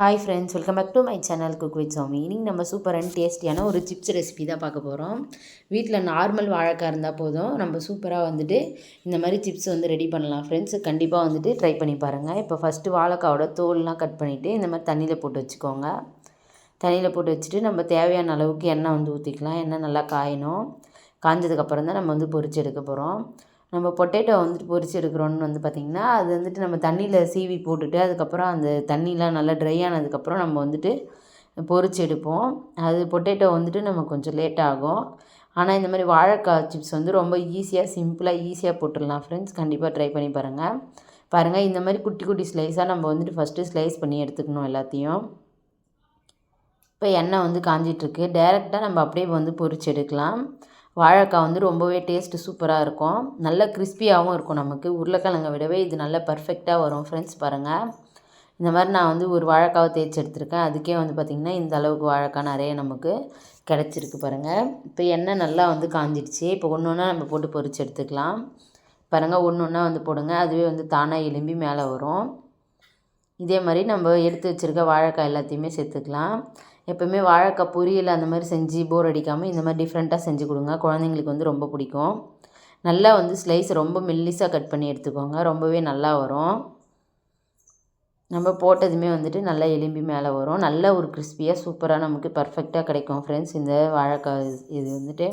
Hi friends welcome back to my channel cook with Sami இன்னைக்கு நம்ம super and டேஸ்டியான ஒரு சிப்ஸ் ரெசிபி தான் பார்க்க போகிறோம் வீட்டில் நார்மல் வாழைக்காய் இருந்தால் போதும். நம்ம சூப்பராக வந்துட்டு இந்த மாதிரி சிப்ஸ் வந்து ரெடி பண்ணலாம். ஃப்ரெண்ட்ஸ் கண்டிப்பாக வந்துட்டு ட்ரை பண்ணி பாருங்கள் இப்போ ஃபஸ்ட்டு வாழைக்காவோட தோல்லாம் கட் பண்ணிவிட்டு இந்த மாதிரி தண்ணியில் போட்டு வச்சுக்கோங்க. தண்ணியில் போட்டு வச்சுட்டு நம்ம தேவையான அளவுக்கு எண்ணெய் வந்து ஊற்றிக்கலாம் எண்ணெய் நல்லா காயணும். காய்ஞ்சதுக்கப்புறம் தான் நம்ம வந்து பொரிச்சு எடுக்க போகிறோம் நம்ம பொட்டேட்டோ வந்துட்டு பொரிச்சு எடுக்கிறோன்னு வந்து பார்த்திங்கன்னா அது வந்துட்டு நம்ம தண்ணியில் சீவி போட்டுட்டு அதுக்கப்புறம் அந்த தண்ணிலாம் நல்லா ட்ரை ஆனதுக்கப்புறம் நம்ம வந்துட்டு பொரிச்சு எடுப்போம். அது பொட்டேட்டோ வந்துட்டு நம்ம கொஞ்சம் லேட் ஆகும். ஆனால் இந்த மாதிரி வாழைக்காய் சிப்ஸ் வந்து ரொம்ப ஈஸியாக சிம்பிளாக ஈஸியாக போட்டுடலாம் ஃப்ரெண்ட்ஸ் கண்டிப்பாக ட்ரை பண்ணி பாருங்கள் பாருங்கள் இந்த மாதிரி குட்டி குட்டி ஸ்லைஸாக நம்ம வந்துட்டு ஃபஸ்ட்டு ஸ்லைஸ் பண்ணி எடுத்துக்கணும் எல்லாத்தையும். இப்போ எண்ணெய் வந்து காஞ்சிட்ருக்கு டேரெக்டாக நம்ம அப்படியே வந்து பொரிச்சு எடுக்கலாம். வாழைக்காய் வந்து ரொம்பவே டேஸ்ட்டு சூப்பராக இருக்கும். நல்ல கிறிஸ்பியாகவும் இருக்கும் நமக்கு. உருளைக்கிழங்கை விடவே இது நல்ல பர்ஃபெக்டாக வரும். ஃப்ரெண்ட்ஸ் பாருங்கள் இந்த மாதிரி நான் வந்து ஒரு வாழைக்காவை தேய்ச்சி எடுத்திருக்கேன். அதுக்கே வந்து பார்த்திங்கன்னா இந்த அளவுக்கு வாழைக்காய் நிறைய நமக்கு கிடச்சிருக்கு பாருங்கள் இப்போ எண்ணெய் நல்லா வந்து காஞ்சிடுச்சு. இப்போ ஒன்று ஒன்றா நம்ம போட்டு பொறிச்சு எடுத்துக்கலாம். பாருங்கள் ஒன்று ஒன்றா வந்து போடுங்க. அதுவே வந்து தானாக எலும்பி மேலே வரும். இதே மாதிரி நம்ம எடுத்து வச்சுருக்க வாழைக்காய் எல்லாத்தையுமே சேர்த்துக்கலாம். எப்போயுமே வாழைக்காய் பொரியல் அந்த மாதிரி செஞ்சு போர் அடிக்காமல் இந்த மாதிரி டிஃப்ரெண்ட்டாக செஞ்சு கொடுங்க. குழந்தைங்களுக்கு வந்து ரொம்ப பிடிக்கும். நல்லா வந்து ஸ்லைஸ் ரொம்ப மெல்லிஸாக கட் பண்ணி எடுத்துக்கோங்க. ரொம்பவே நல்லா வரும். நம்ம போட்டதுமே வந்துட்டு நல்லா எலும்பி மேலே வரும். நல்ல ஒரு கிறிஸ்பியாக சூப்பராக நமக்கு பர்ஃபெக்டாக கிடைக்கும் ஃப்ரெண்ட்ஸ் இந்த வாழைக்காய் இது வந்துட்டு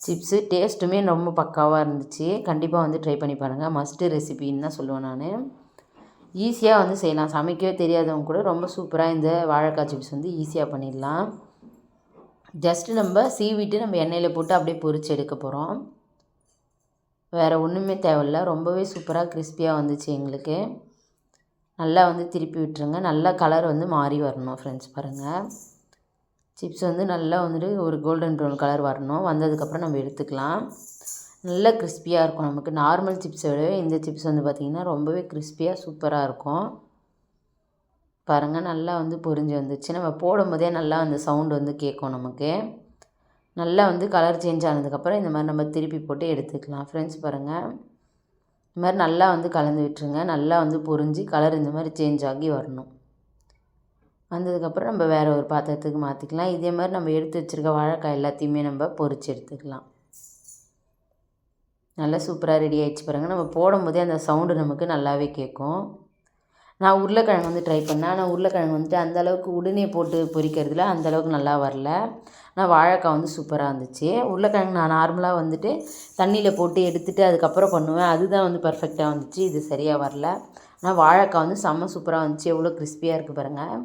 சிப்ஸு டேஸ்ட்டுமே ரொம்ப பக்காவாக இருந்துச்சு. கண்டிப்பாக வந்து ட்ரை பண்ணி பாருங்கள் மஸ்ட்டு ரெசிபின்னு தான் சொல்லுவேன் நான். ஈஸியாக வந்து செய்யலாம். சமைக்கவே தெரியாதவங்க கூட ரொம்ப சூப்பராக இந்த வாழைக்காய் சிப்ஸ் வந்து ஈஸியாக பண்ணிடலாம். ஜஸ்ட்டு நம்ம சீவிட்டு நம்ம எண்ணெயில் போட்டு அப்படியே பொரிச்சு எடுக்க போகிறோம் வேறு ஒன்றுமே தேவையில்ல. ரொம்பவே சூப்பராக கிறிஸ்பியாக வந்துச்சு எங்களுக்கு. நல்லா வந்து திருப்பி விட்டுருங்க. நல்லா கலர் வந்து மாறி வரணும் ஃப்ரெண்ட்ஸ் பாருங்கள் சிப்ஸ் வந்து நல்லா வந்துட்டு ஒரு கோல்டன் ப்ரௌன் கலர் வரணும். வந்ததுக்கப்புறம் நம்ம எடுத்துக்கலாம். நல்ல கிறிஸ்பியாக இருக்கும் நமக்கு. நார்மல் சிப்ஸை விடவே இந்த சிப்ஸ் வந்து பார்த்திங்கன்னா ரொம்பவே கிறிஸ்பியாக சூப்பராக இருக்கும். பாருங்கள் நல்லா வந்து பொரிஞ்சு வந்துச்சு. நம்ம போடும்போதே நல்லா அந்த சவுண்டு வந்து கேட்கும் நமக்கு. நல்லா வந்து கலர் சேஞ்ச் ஆனதுக்கப்புறம் இந்த மாதிரி நம்ம திருப்பி போட்டு எடுத்துக்கலாம். ஃப்ரெண்ட்ஸ் பாருங்கள் இந்த மாதிரி நல்லா வந்து கலந்து விட்டுருங்க. நல்லா வந்து பொரிஞ்சு கலர் இந்த மாதிரி சேஞ்ச் ஆகி வரணும். வந்ததுக்கப்புறம் நம்ம வேறு ஒரு பாத்திரத்துக்கு மாற்றிக்கலாம் இதே மாதிரி நம்ம எடுத்து வச்சுருக்க வாழைக்காய் எல்லாத்தையுமே நம்ம பொரித்து எடுத்துக்கலாம். நல்லா சூப்பராக ரெடி ஆகிடுச்சு பாருங்கள் நம்ம போடும்போதே அந்த சவுண்டு நமக்கு நல்லாவே கேட்கும். நான் உருளைக்கிழங்கு வந்து ட்ரை பண்ணேன். ஆனால் உருளைக்கிழங்கு வந்துட்டு அந்தளவுக்கு உடனே போட்டு பொரிக்கிறதுல அந்தளவுக்கு நல்லா வரல. ஆனால் வாழைக்காய் வந்து சூப்பராக இருந்துச்சு. உருளைக்கிழங்கு நான் நார்மலாக வந்துட்டு தண்ணியில் போட்டு எடுத்துகிட்டு அதுக்கப்புறம் பண்ணுவேன். அதுதான் வந்து பர்ஃபெக்டாக வந்துச்சு. இது சரியாக வரல. ஆனால் வாழைக்காய் வந்து செம்ம சூப்பராக வந்துச்சு. எவ்வளோ கிறிஸ்பியாக இருக்குது பாருங்கள்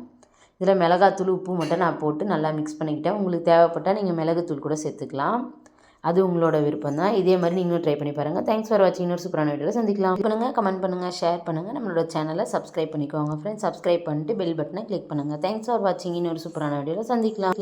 இதில் மிளகாத்தூள் உப்பு மட்டும் நான் போட்டு நல்லா மிக்ஸ் பண்ணிக்கிட்டேன். உங்களுக்கு தேவைப்பட்டால் நீங்கள் மிளகுத்தூள் கூட சேர்த்துக்கலாம். அது உங்களோட விருப்பம் தான் இதே மாதிரி நீங்களும் ட்ரை பண்ணி பாருங்கள் தேங்க்ஸ் ஃபார் வாட்சிங் இன்னொரு சூப்பரான வீடியோவில் சந்திக்கலாம். பண்ணுங்கள் கமெண்ட் பண்ணுங்கள் ஷேர் பண்ணுங்கள் நம்மளோட சேனலை சப்ஸ்கிரைப் பண்ணிக்கோங்க ஃப்ரெண்ட்ஸ் சப்ஸ்கிரைப் பண்ணிட்டு பெல் பட்டனை கிளிக் பண்ணுங்கள் தேங்க்ஸ் ஃபார் வாட்சிங் இன்னொரு சூப்பரான வீடியோவில் சந்திக்கலாம்.